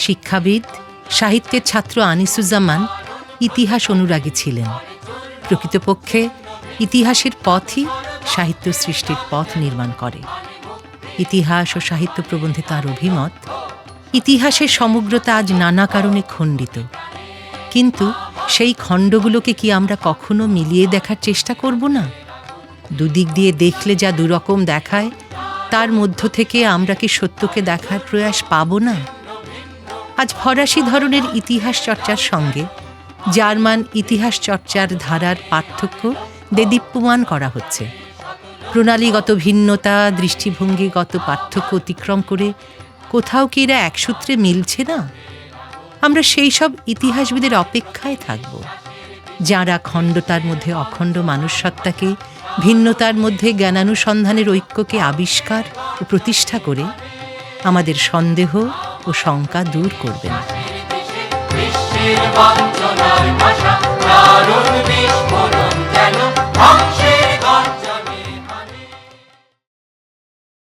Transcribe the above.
শিক্ষাবিদ, সাহিত্যের ছাত্র আনিসুজ্জামান ইতিহাস অনুরাগী ছিলেন। প্রকৃতপক্ষে ইতিহাসের পথই সাহিত্য সৃষ্টির পথ নির্মাণ করে। ইতিহাস ও সাহিত্য প্রবন্ধে তার অভিমত, ইতিহাসের সমগ্রতা আজ নানা কারণে খণ্ডিত। কিন্তু সেই খণ্ডগুলোকে কি আমরা কখনো মিলিয়ে দেখার চেষ্টা করব না? দুদিক দিয়ে দেখলে যা দুরকম দেখায়, তার মধ্য থেকে আমরা কি সত্যকে দেখার প্রয়াস পাব না? আজ ফরাসি ধরনের ইতিহাস চর্চার সঙ্গে জার্মান ইতিহাস চর্চার ধারার পার্থক্য দেদীপ্যমান করা হচ্ছে। প্রণালীগত ভিন্নতা, দৃষ্টিভঙ্গিগত পার্থক্য অতিক্রম করে কোথাও কি এরা একসূত্রে মিলছে না? আমরা সেই সব ইতিহাসবিদের অপেক্ষায় থাকব, যাঁরা খণ্ডতার মধ্যে অখণ্ড মানুষসত্তাকে, ভিন্নতার মধ্যে জ্ঞানানুসন্ধানের ঐক্যকে আবিষ্কার ও প্রতিষ্ঠা করে আমাদের সন্দেহ ও শঙ্কা দূর করবেন